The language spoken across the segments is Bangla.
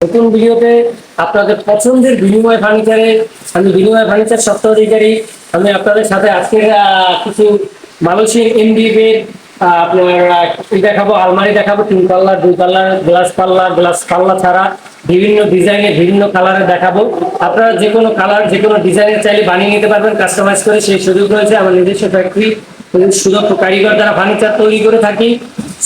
নতুন ভিডিওতে আপনাদের পছন্দের বিনিময় ফার্নিচারে আমি বিনিময় ফার্নিচার সপ্তাহ অধিকারী আমি আপনাদের সাথে আজকের আহ, কিছু মানুষের এমডিএফের আপনার দেখাবো আলমারি দেখাবো তিন পাল্লা দুই পাল্লা গ্লাস পাল্লা গ্লাস পাল্লা ছাড়া বিভিন্ন ডিজাইনের বিভিন্ন কালারে দেখাবো। আপনারা যে কোনো কালার যে কোনো ডিজাইনের চাইলে বানিয়ে নিতে পারবেন কাস্টমাইজ করে সেই সুযোগ রয়েছে। আমার নিজস্ব ফ্যাক্টরি সুদক্ষ কারিগর দ্বারা ফার্নিচার তৈরি করে থাকি।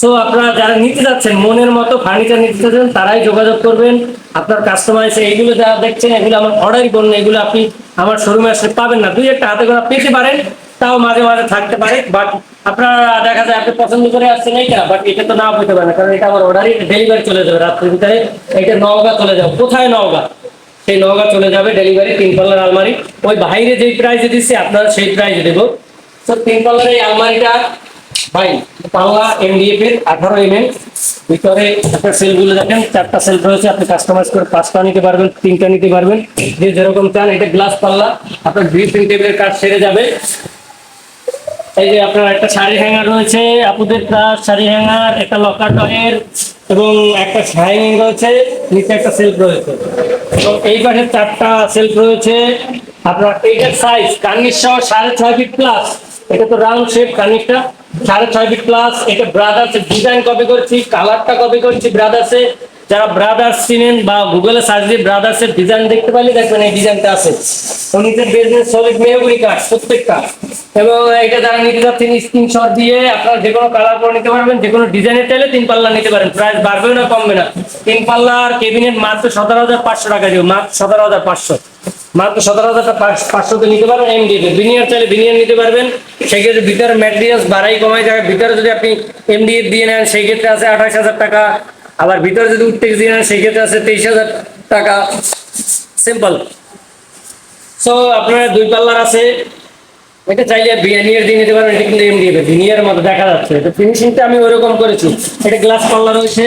সো আপনারা যারা নিতে যাচ্ছেন মনের মতো ফার্নিচার নিতে চাচ্ছেন তারাই যোগাযোগ করবেন। আপনার কাস্টমাইজ এইগুলো যারা দেখছেন এগুলো আমার অর্ডারই করুন এগুলো আপনি আমার শোরুমে আসলে পাবেন না। দুই একটা হাতে গোনা পেতে পারেন তাও মাঝে মাঝে থাকতে পারে বাট আপনারা দেখা যায় আপনি পছন্দ করে আসছেন এইটা বাট এটা তো নাও পেতে পারেন না, কারণ এটা আমার অর্ডারই ডেলিভারি চলে যাবে রাত্রের ভিতরে। এটা নওগাঁ চলে যাবে। কোথায় নওগাঁ? সেই নওগাঁ চলে যাবে ডেলিভারি তিন পাল্লার আলমারি। ওই বাইরে যেই প্রাইসে দিচ্ছে আপনারা সেই প্রাইসে দেবো। তো তিন পাল্লার এই আলমারিটা ভাই পাল্লা এমডিএফ এর আঠারো এম এম ভিতরে আপনার সেলগুলো দেখেন, চারটা সেল রয়েছে, আপনি কাস্টমাইজ করে পাঁচটা নিতে পারবেন, তিনটা নিতে পারবেন। যে যেরকম চান, এটা গ্লাস পাল্লা, আপনার ড্রিপিং টেবিলের কাজ সেরে যাবে। এই যে আপনার একটা শাড়ি হ্যাঙ্গার রয়েছে, আপুদের প্লাস শাড়ি হ্যাঙ্গার একটা লকার টয়ের এবং একটা হ্যাঙ্গিং রয়েছে, নিচে একটা সেলফ রয়েছে। এবং এই পাশে চারটা সেলফ রয়েছে। আপনার এইটার সাইজ কার্নিশ সহ সাড়ে ছয় ফিট প্লাস এটা তো রাউন্ড শেপ কার্নিশটা। সাড়ে ছয় ফিট প্লাস এটা ব্রাদার্স ডিজাইন কপি করছি কালারটা কপি করছি ব্রাদার্সে যারা ব্রাদার্স চিনেন বা গুগলে সার্চ দিয়ে ব্রাদার্স এর ডিজাইন দেখতে পাইলে দেখবেন এই ডিজাইনটা আছে। তো নিচের বিজনেস সলিড মেহগুনি কাঠ, প্রত্যেকটা। এবং এটা যারা নিতে যাচ্ছেন স্ক্রিনশট দিয়ে আপনারা যে কোনো কালার করে নিতে পারবেন, যে কোনো ডিজাইনের চাইলে তিন পাল্লা নিতে পারেন। প্রাইস বাড়বে না, কমবে না। তিন পাল্লার কেবিনেট মাত্র সতেরো হাজার পাঁচশো টাকা দিব মাত্র সতেরো হাজার পাঁচশো। মাত্র সতেরো হাজার পাঁচশোতে নিতে পারবেন এমডিএফ বিনিয়ার চাইলে বিনিয়ার নিতে পারবেন। সেক্ষেত্রে ভিতরে ম্যাটেরিয়ালস বাড়াই কমাই যাবে ভিতরে যদি আপনি এমডিএফ দিয়ে নেন সেই ক্ষেত্রে আছে আঠাশ হাজার টাকা। আবার ভিতরে যদি উঠতেক্স দিয়ে নেন সেই ক্ষেত্রে আছে তেইশ হাজার টাকা সিম্পল সো আপনার দুই পাল্লার আছে। এটা চাইলে ভিনিয়ার দিয়ে নিতে পারবেন এটা কিন্তু এমডিএফ ভিনিয়ার মতো দেখা যাচ্ছে। এটা ফিনিশিংটা আমি ওইরকম করেছি। এটা গ্লাস পাল্লা রয়েছে,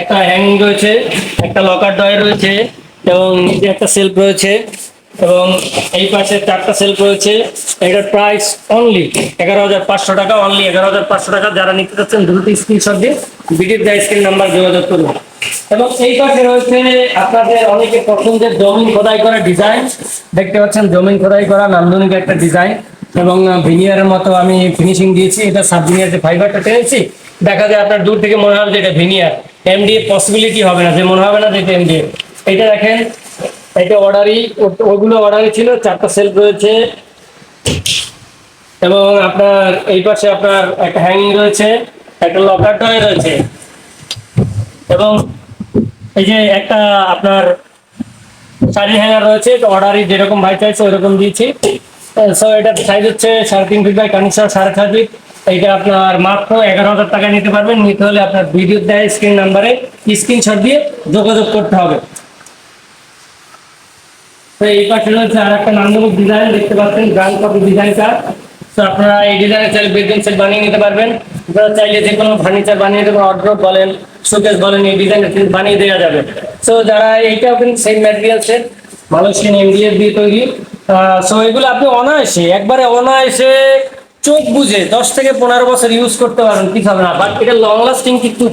একটা হ্যাঙ্গিং রয়েছে, একটা লকার ডয় রয়েছে, এবং নিচে একটা সেলফ রয়েছে, এবং এই পাশে চারটা সেলফ রয়েছে। এটার প্রাইস অনলি এগারো হাজার পাঁচশো টাকা অনলি এগারো হাজার পাঁচশো টাকা। যারা নিতে চাচ্ছেন, দ্রুত স্ক্রিনশট দিয়ে ভিডিওর দেয় স্ক্রিন নাম্বার যোগাযোগ করুন। এবং এই পাশে রয়েছে আপনাদের অনেকে পছন্দের জমিন খোদাই করা ডিজাইন। দেখতে পাচ্ছেন, জমিন খোদাই করা নান্দনিক একটা ডিজাইন। এবং ভিনিয়ারের মতো আমি ফিনিশিং দিয়েছি। এটা সাব ভিনিয়ার যে ফাইবারটা টেনেছি দেখা যায় আপনার দূর থেকে মনে হবে যে এটা ভিনিয়ার এমডিএ পসিবিলিটি হবে না, যে মনে হবে না যে এটা এমডিএ এটা দেখেন, এটা অর্ডারই ওগুলো অর্ডারই ছিল, চারটা সেলফ রয়েছে। এবং আপনার, এই পাশে আপনার একটা হ্যাঙ্গিং রয়েছে। একটা লকার টয় রয়েছে এবং এই যে একটা আপনার শাড়ি হ্যাঙ্গার রয়েছে অর্ডারই যেরকম ভাই চাইছে ওইরকম দিয়েছি। সো এটা সাইজ হচ্ছে সাড়ে তিন ফিট বাই কানেকশন সাড়ে ছয় ফিট এইটা আপনার মাত্র এগারো হাজার টাকা নিতে পারবেন। নিতে হলে আপনার ভিডিও দেয় স্ক্রিন নাম্বারে স্ক্রিনশট দিয়ে যোগাযোগ করতে হবে। তো এই পাশে রয়েছে আর একটা নান্দনিক ডিজাইন দেখতে পাচ্ছেন গ্রান্ড কপি ডিজাইনটা তো আপনারা এই ডিজাইনের চাইলে বেডরুম সেট বানিয়ে নিতে পারবেন। আপনারা চাইলে যে কোনো ফার্নিচার বানিয়ে দেবেন অর্ডার বলেন শোকেস বলেন, এই ডিজাইন বানিয়ে দেওয়া যাবে। সো যারা এইটাও কিন্তু same material set Malaysian MDF দিয়ে তৈরি সো এগুলো আপনি অনায়াসে, একবারে অনায়াসে চোখ বুঝে দশ থেকে পনেরো বছর ইউজ করতে পারেন, কি হবে না বাট এটা লং লাস্টিং কিন্তু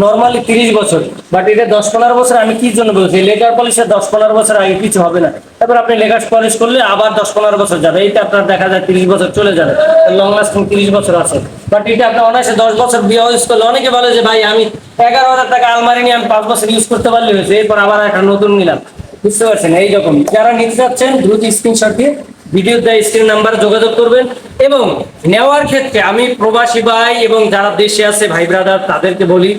নর্মালি তিরিশ বছর বাট এটা দশ পনেরো বছর আমি কি জন্য বলছি? লেকার পলিশের দশ পনেরো বছর আগে কিছু হবে না। তারপর আপনি লেকার পলিশ করলে আবার দশ পনেরো বছর যাবে। এইটা আপনার দেখা যায় তিরিশ বছর চলে যাবে। লং লাস্টিং তিরিশ বছর আছে। বাট এটা আপনার অনায়াসে দশ বছর দিয়ে ইউজ করলে অনেকে বলে যে, ভাই, আমি এগারো হাজার টাকা আলমারি নিয়ে আমি পাঁচ বছর ইউজ করতে পারলে হয়েছে। এরপর আবার একটা নতুন নিলাম। বুঝতে পারছেন? এইরকম যারা নিতে চাচ্ছেন, দ্রুত স্ক্রিনশট দিয়ে ভিডিও দেয় স্ক্রিন নাম্বার যোগাযোগ করবেন। এবং নেওয়ার ক্ষেত্রে আমি প্রবাসী ভাই এবং যারা দেশে আছে ভাই ব্রাদার তাদেরকে বলি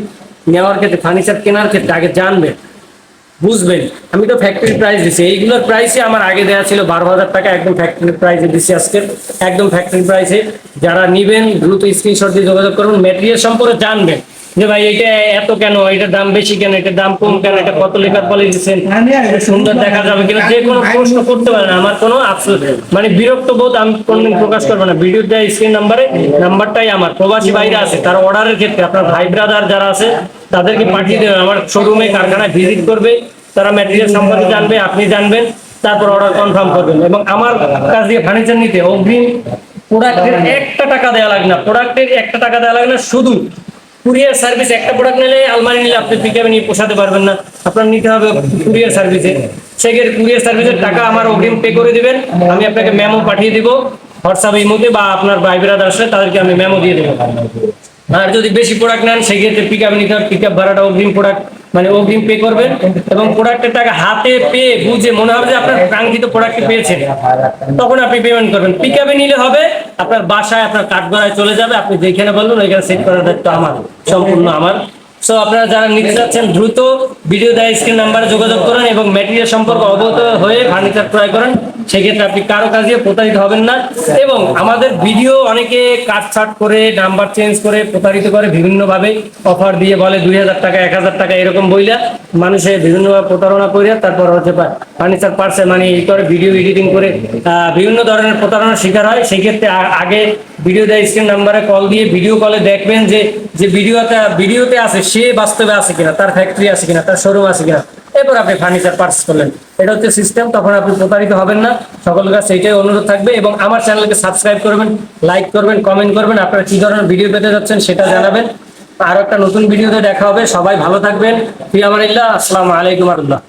নেওয়ার ক্ষেত্রে ফার্নিচার কেনার ক্ষেত্রে আগে জানবেন বুঝবেন। আমি তো ফ্যাক্টরি প্রাইস দিছি এইগুলোর প্রাইসে আমার আগে দেওয়া ছিল বারো হাজার টাকা একদম ফ্যাক্টরি প্রাইসে দিচ্ছি আজকে। একদম ফ্যাক্টরি প্রাইসে যারা নিবেন দ্রুত স্ক্রিনশট দিয়ে যোগাযোগ করুন মেটেরিয়াল সম্পর্কে জানবেন। যে ভাই এটা এত কেন? এটার দাম বেশি কেন? এটার দাম কম কেন? এটা কত লেখার পলে দিচ্ছেন? সুন্দর দেখা যাবে কিনা? যে কোনো প্রশ্ন করতে পারে না আমার কোনো আফসোস মানে বিরক্ত বোধ আমি কোনদিন প্রকাশ করব না। ভিডিও দেয় স্ক্রিন নাম্বারে নাম্বারটাই আমার। প্রবাসী বাইরে আছে তার অর্ডারের ক্ষেত্রে। আপনার ভাই ব্রাদার যারা আছে তাদেরকে পাঠিয়ে দেবেন। আমার শোরুমে কারখানায় ভিজিট করবে, তারা ম্যাটেরিয়াল সম্পর্কে জানবে, আপনি জানবেন, তারপর অর্ডার কনফার্ম করবেন। এবং আমার কাছ দিয়ে ফার্নিচার নিতে অগ্রিম প্রোডাক্টের একটা টাকা দেওয়া লাগে না। প্রোডাক্টের একটা টাকা দেওয়া লাগে না, শুধু কুরিয়ার সার্ভিস একটা প্রোডাক্ট নিলে আলমারি নিলে আপনি পিকআপে নিয়ে পোষাতে পারবেন না। আপনার নিতে হবে কুরিয়ার সার্ভিসে সেক্ষেত্রে কুরিয়ার সার্ভিসের টাকা আমার অগ্রিম পে করে দিবেন। আমি আপনাকে মেমো পাঠিয়ে দিব। হোয়াটসঅ্যাপ ইমোতে বা আপনার ভাই ব্রাদার আসলে তাদেরকে আমি মেমো দিয়ে দেবো। আর যদি বেশি প্রোডাক্ট নেন, সেক্ষেত্রে পিক আপ নিতে হবে। পিক আপ ভাড়াটা অগ্রিম প্রোডাক্ট মানে অগ্রিম পে করবেন। এবং প্রোডাক্টের টাকা হাতে পেয়ে বুঝে মনে হবে যে আপনার কাঙ্ক্ষিত প্রোডাক্ট পেয়েছেন। তখন আপনি পেমেন্ট করবেন। পিক আপে নিলে হবে, আপনার বাসায়, আপনার কাঠগড়ায় চলে যাবে। আপনি যেখানে বলবেন, ওইখানে সেট করার দায়িত্ব আমার। সম্পূর্ণ আমার। সো আপনারা যারা নিতে যাচ্ছেন দ্রুত ভিডিও দেয় স্ক্রিন নাম্বারে যোগাযোগ করেন এবং ম্যাটেরিয়াল সম্পর্কে অবগত হয়ে ফার্নিচার ক্রয় করেন। সেক্ষেত্রে আপনি কারও কাজে প্রতারিত হবেন না। এবং আমাদের ভিডিও অনেকে কাটছাট করে, নাম্বার চেঞ্জ করে, প্রতারিত করে বিভিন্নভাবে অফার দিয়ে বলে দুই হাজার টাকা, এক হাজার টাকা, এরকম বইলা মানুষে বিভিন্নভাবে প্রতারণা করে তারপর হচ্ছে ফার্নিচার পার্সে মানে এই করে ভিডিও এডিটিং করে বিভিন্ন ধরনের প্রতারণার শিকার হয়। সেই ক্ষেত্রে আগে ভিডিও দেয় স্ক্রিন নাম্বারে কল দিয়ে ভিডিও কলে দেখবেন যে যে ভিডিওতে ভিডিওতে আছে, সে বাস্তবে আছে কিনা, তার ফ্যাক্টরি আছে কিনা, তার শোরুম আছে কিনা। এরপর আপনি ফার্নিচার পার্স করলেন। এটা হচ্ছে সিস্টেম তখন আপনি প্রতারিত হবেন না। সকল কাছে এইটাই অনুরোধ থাকবে এবং আমার চ্যানেলকে সাবস্ক্রাইব করবেন লাইক করবেন কমেন্ট করবেন। আপনারা কি ধরনের ভিডিও পেতে যাচ্ছেন সেটা জানাবেন। আর একটা নতুন ভিডিওতে দেখা হবে। সবাই ভালো থাকবেন। ফিয়ামানিল্লাহ আসসালামু আলাইকুম রহমতুল্লাহ।